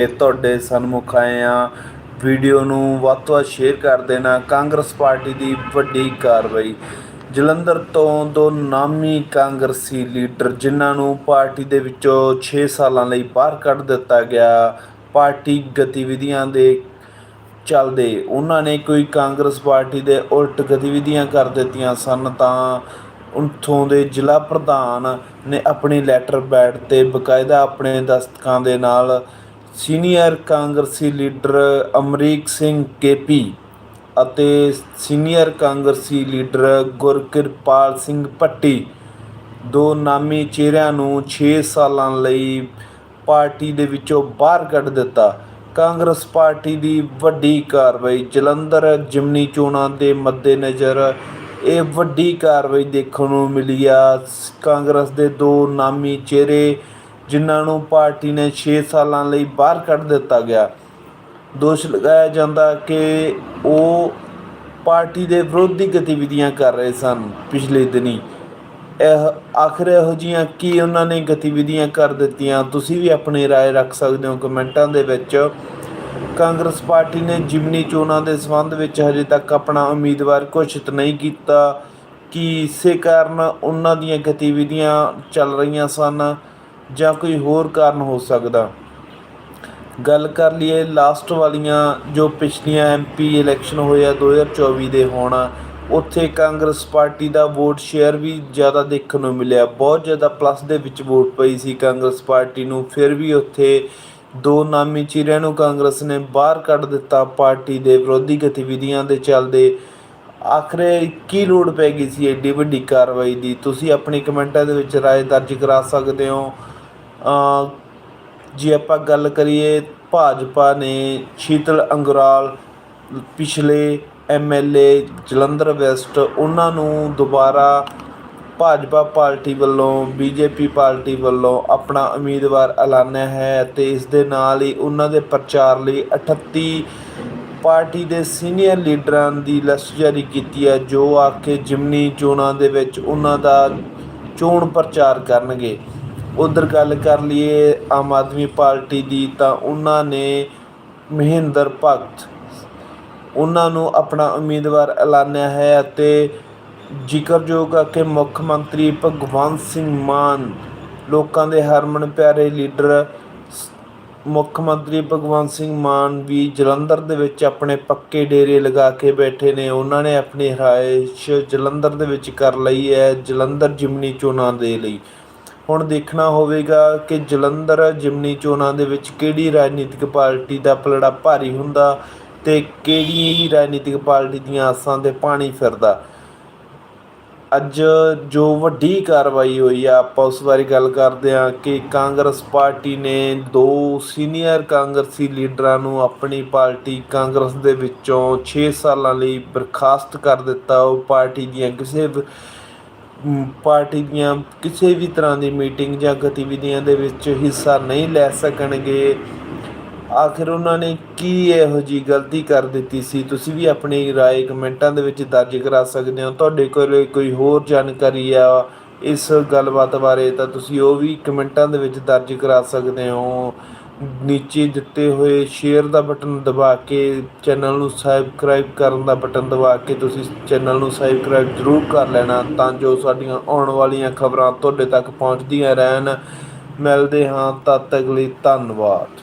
ਇਹ ਤੁਹਾਡੇ ਸਨਮੁਖ ਆਏ ਆ। ਵੀਡੀਓ ਨੂੰ ਵੱਧ ਤੋਂ ਵੱਧ ਸ਼ੇਅਰ ਕਰ ਦੇਣਾ। ਕਾਂਗਰਸ ਪਾਰਟੀ ਦੀ ਵੱਡੀ ਕਾਰਵਾਈ। ਜਲੰਧਰ ਤੋਂ ਦੋ ਨਾਮੀ ਕਾਂਗਰਸੀ ਲੀਡਰ, ਜਿਨ੍ਹਾਂ ਨੂੰ ਪਾਰਟੀ ਦੇ ਵਿੱਚੋਂ 6 ਸਾਲਾਂ ਲਈ ਬਾਹਰ ਕੱਢ ਦਿੱਤਾ ਗਿਆ। ਪਾਰਟੀ ਗਤੀਵਿਧੀਆਂ ਦੇ ਚੱਲਦੇ ਉਹਨਾਂ ਨੇ ਕੋਈ ਕਾਂਗਰਸ ਪਾਰਟੀ ਦੇ ਉਲਟ ਗਤੀਵਿਧੀਆਂ ਕਰ ਦਿੱਤੀਆਂ ਸਨ ਤਾਂ ਉੱਥੋਂ ਦੇ ਜ਼ਿਲ੍ਹਾ ਪ੍ਰਧਾਨ ਨੇ ਆਪਣੀ ਲੈਟਰ ਪੈਡ ਤੇ ਬਕਾਇਦਾ ਆਪਣੇ ਦਸਤਕਾਂ ਦੇ ਨਾਲ ਸੀਨੀਅਰ ਕਾਂਗਰਸੀ ਲੀਡਰ ਅਮਰੀਕ ਸਿੰਘ ਕੇਪੀ ਅਤੇ ਸੀਨੀਅਰ ਕਾਂਗਰਸੀ ਲੀਡਰ ਗੁਰਕਿਰਪਾਲ ਸਿੰਘ ਭੱਟੀ, ਦੋ ਨਾਮੀ ਚਿਹਰਿਆਂ ਨੂੰ 6 ਸਾਲਾਂ ਲਈ ਪਾਰਟੀ ਦੇ ਵਿੱਚੋਂ ਬਾਹਰ ਕੱਢ ਦਿੱਤਾ। ਕਾਂਗਰਸ ਪਾਰਟੀ ਦੀ ਵੱਡੀ ਕਾਰਵਾਈ ਜਲੰਧਰ ਜਿਮਨੀ ਚੋਣਾਂ ਦੇ ਮੱਦੇਨਜ਼ਰ ਇਹ ਵੱਡੀ ਕਾਰਵਾਈ ਦੇਖਣ ਨੂੰ ਮਿਲੀ ਆ। ਸ- ਕਾਂਗਰਸ ਦੇ ਦੋ ਨਾਮੀ ਚਿਹਰੇ ਜਿਨ੍ਹਾਂ ਨੂੰ ਪਾਰਟੀ ਨੇ 6 ਸਾਲਾਂ ਲਈ ਬਾਹਰ ਕੱਢ ਦਿੱਤਾ ਗਿਆ ਦੋਸ਼ ਲਗਾਇਆ ਜਾਂਦਾ ਕਿ ਉਹ ਪਾਰਟੀ ਦੇ ਵਿਰੋਧੀ ਗਤੀਵਿਧੀਆਂ ਕਰ ਰਹੇ ਸਨ ਪਿਛਲੇ ਦਿਨੀ ਇਹ ਆਖਰ ਇਹੋ ਜਿਹੀਆਂ ਕੀ ਉਹਨਾਂ ਨੇ ਗਤੀਵਿਧੀਆਂ ਕਰ ਦਿੱਤੀਆਂ ਤੁਸੀਂ ਵੀ ਆਪਣੀ رائے ਰੱਖ ਸਕਦੇ ਹੋ ਕਮੈਂਟਾਂ ਦੇ ਵਿੱਚ ਕਾਂਗਰਸ ਪਾਰਟੀ ਨੇ ਜਿਮਨੀ ਚੋਣਾਂ ਦੇ ਸੰਬੰਧ ਵਿੱਚ ਹਜੇ ਤੱਕ ਆਪਣਾ ਉਮੀਦਵਾਰ ਘੋਸ਼ਿਤ ਨਹੀਂ ਕੀਤਾ ਕਿ ਇਸੇ ਕਾਰਨ ਉਹਨਾਂ ਦੀਆਂ ਗਤੀਵਿਧੀਆਂ ਚੱਲ ਰਹੀਆਂ ਸਨ ਜਾਂ ਕੋਈ ਹੋਰ ਕਾਰਨ ਹੋ ਸਕਦਾ। ਗੱਲ ਕਰ ਲਈਏ ਲਾਸਟ ਵਾਲੀਆਂ ਜੋ ਪਿਛਲੀਆਂ ਐਮਪੀ ਇਲੈਕਸ਼ਨ ਹੋਇਆ 2024 ਦੇ ਹੁਣ, ਉੱਥੇ ਕਾਂਗਰਸ ਪਾਰਟੀ ਦਾ ਵੋਟ ਸ਼ੇਅਰ ਵੀ ਜ਼ਿਆਦਾ ਦੇਖਣ ਨੂੰ ਮਿਲਿਆ। ਬਹੁਤ ਜ਼ਿਆਦਾ ਪਲੱਸ ਦੇ ਵਿੱਚ ਵੋਟ ਪਈ ਸੀ ਕਾਂਗਰਸ ਪਾਰਟੀ ਨੂੰ, ਫਿਰ ਵੀ ਉੱਥੇ ਦੋ ਨਾਮੀ ਚਿਹਰਿਆਂ ਨੂੰ ਕਾਂਗਰਸ ਨੇ ਬਾਹਰ ਕੱਢ ਦਿੱਤਾ ਪਾਰਟੀ ਦੇ ਵਿਰੋਧੀ ਗਤੀਵਿਧੀਆਂ ਦੇ ਚੱਲਦੇ। ਆਖਰੇ ਕੀ ਲੋੜ ਪੈ ਗਈ ਸੀ ਏਡੀ ਵੱਡੀ ਕਾਰਵਾਈ ਦੀ? ਤੁਸੀਂ ਆਪਣੇ ਕਮੈਂਟਾਂ ਦੇ ਵਿੱਚ ਰਾਏ ਦਰਜ ਕਰਾ ਸਕਦੇ ਹੋ। ਜੇ ਆਪਾਂ ਗੱਲ ਕਰੀਏ ਭਾਜਪਾ ਨੇ ਸ਼ੀਤਲ ਅੰਗਰਾਲ, ਪਿਛਲੇ ਐਮਐਲਏ ਜਲੰਧਰ ਵੈਸਟ, ਉਹਨਾਂ ਨੂੰ ਦੁਬਾਰਾ ਭਾਜਪਾ ਪਾਰਟੀ ਵੱਲੋਂ ਬੀਜੇਪੀ ਪਾਰਟੀ ਵੱਲੋਂ ਆਪਣਾ ਉਮੀਦਵਾਰ ਐਲਾਨਿਆ ਹੈ ਅਤੇ ਇਸ ਦੇ ਨਾਲ ਹੀ ਉਹਨਾਂ ਦੇ ਪ੍ਰਚਾਰ ਲਈ 38 ਪਾਰਟੀ ਦੇ ਸੀਨੀਅਰ ਲੀਡਰਾਂ ਦੀ ਲਿਸਟ ਜਾਰੀ ਕੀਤੀ ਹੈ, ਜੋ ਆ ਕੇ ਜਿਮਨੀ ਚੋਣਾਂ ਦੇ ਵਿੱਚ ਉਹਨਾਂ ਦਾ ਚੋਣ ਪ੍ਰਚਾਰ ਕਰਨਗੇ। ਉਧਰ ਗੱਲ ਕਰ ਲਈਏ ਆਮ ਆਦਮੀ ਪਾਰਟੀ ਦੀ, ਤਾਂ ਉਹਨਾਂ ਨੇ ਮਹਿੰਦਰ ਭਗਤ ਉਹਨਾਂ ਨੂੰ ਆਪਣਾ ਉਮੀਦਵਾਰ ਐਲਾਨਿਆ ਹੈ ਅਤੇ ਜ਼ਿਕਰਯੋਗ ਹੈ ਕਿ ਮੁੱਖ ਮੰਤਰੀ ਭਗਵੰਤ ਸਿੰਘ ਮਾਨ, ਲੋਕਾਂ ਦੇ ਹਰਮਨ ਪਿਆਰੇ ਲੀਡਰ ਸ- ਮੁੱਖ ਮੰਤਰੀ ਭਗਵੰਤ ਸਿੰਘ ਮਾਨ ਵੀ ਜਲੰਧਰ ਦੇ ਵਿੱਚ ਆਪਣੇ ਪੱਕੇ ਡੇਰੇ ਲਗਾ ਕੇ ਬੈਠੇ ਨੇ। ਉਹਨਾਂ ਨੇ ਆਪਣੀ ਰਿਹਾਇਸ਼ ਜਲੰਧਰ ਦੇ ਵਿੱਚ ਕਰ ਲਈ ਹੈ, ਜਲੰਧਰ ਜਿਮਨੀ ਚੋਣਾਂ ਦੇ ਲਈ। ਹੁਣ ਦੇਖਣਾ ਹੋਵੇਗਾ ਕਿ ਜਲੰਧਰ ਜਿਮਨੀ ਚੋਣਾਂ ਦੇ ਵਿੱਚ ਕਿਹੜੀ ਰਾਜਨੀਤਿਕ ਪਾਰਟੀ ਦਾ ਪਲੜਾ ਭਾਰੀ ਹੁੰਦਾ ਤੇ ਕਿਹੜੀ ਰਾਜਨੀਤਿਕ ਪਾਰਟੀ ਦੀਆਂ ਆਸਾਂ ਤੇ ਪਾਣੀ ਫਿਰਦਾ। ਅੱਜ ਜੋ ਵੱਡੀ ਕਾਰਵਾਈ ਹੋਈ ਆ, ਆਪਾਂ ਉਸ ਬਾਰੇ ਗੱਲ ਕਰਦੇ ਹਾਂ ਕਿ ਕਾਂਗਰਸ ਪਾਰਟੀ ਨੇ ਦੋ ਸੀਨੀਅਰ ਕਾਂਗਰਸੀ ਲੀਡਰਾਂ ਨੂੰ ਆਪਣੀ ਪਾਰਟੀ ਕਾਂਗਰਸ ਦੇ ਵਿੱਚੋਂ 6 ਸਾਲਾਂ ਲਈ ਬਰਖਾਸਤ ਕਰ ਦਿੱਤਾ। ਉਹ ਪਾਰਟੀ ਦੀਆਂ ਕਿਸੇ ਪਾਰਟੀ ਦੀਆਂ ਕਿਸੇ ਵੀ ਤਰ੍ਹਾਂ ਦੀ ਮੀਟਿੰਗ ਜਾਂ ਗਤੀਵਿਧੀਆਂ ਦੇ ਵਿੱਚ ਹਿੱਸਾ ਨਹੀਂ ਲੈ ਸਕਣਗੇ ਆਖਿਰ ਉਹਨਾਂ ਨੇ ਕੀ ਇਹੋ ਜੀ ਗਲਤੀ ਕਰ ਦਿੱਤੀ ਸੀ ਤੁਸੀਂ ਵੀ ਆਪਣੀ رائے ਕਮੈਂਟਾਂ ਦੇ ਵਿੱਚ ਦਰਜ ਕਰਾ ਸਕਦੇ ਹੋ ਤੁਹਾਡੇ ਕੋਲ ਕੋਈ ਹੋਰ ਜਾਣਕਾਰੀ ਆ ਇਸ ਗੱਲਬਾਤ ਬਾਰੇ ਤਾਂ ਤੁਸੀਂ ਉਹ ਵੀ ਕਮੈਂਟਾਂ ਦੇ ਵਿੱਚ ਦਰਜ ਕਰਾ ਸਕਦੇ ਹੋ ਨੀਚੇ ਦਿੱਤੇ ਹੋਏ ਸ਼ੇਅਰ ਦਾ ਬਟਨ ਦਬਾ ਕੇ ਚੈਨਲ ਨੂੰ ਸਬਸਕ੍ਰਾਈਬ ਕਰਨ ਦਾ ਬਟਨ ਦਬਾ ਕੇ ਤੁਸੀਂ ਚੈਨਲ ਨੂੰ ਸਬਸਕ੍ਰਾਈਬ ਜ਼ਰੂਰ ਕਰ ਲੈਣਾ ਤਾਂ ਜੋ ਸਾਡੀਆਂ ਆਉਣ ਵਾਲੀਆਂ ਖਬਰਾਂ ਤੁਹਾਡੇ ਤੱਕ ਪਹੁੰਚਦੀਆਂ ਰਹਿਣ। ਮਿਲਦੇ ਹਾਂ, ਤਦ ਤੱਕ ਲਈ ਧੰਨਵਾਦ।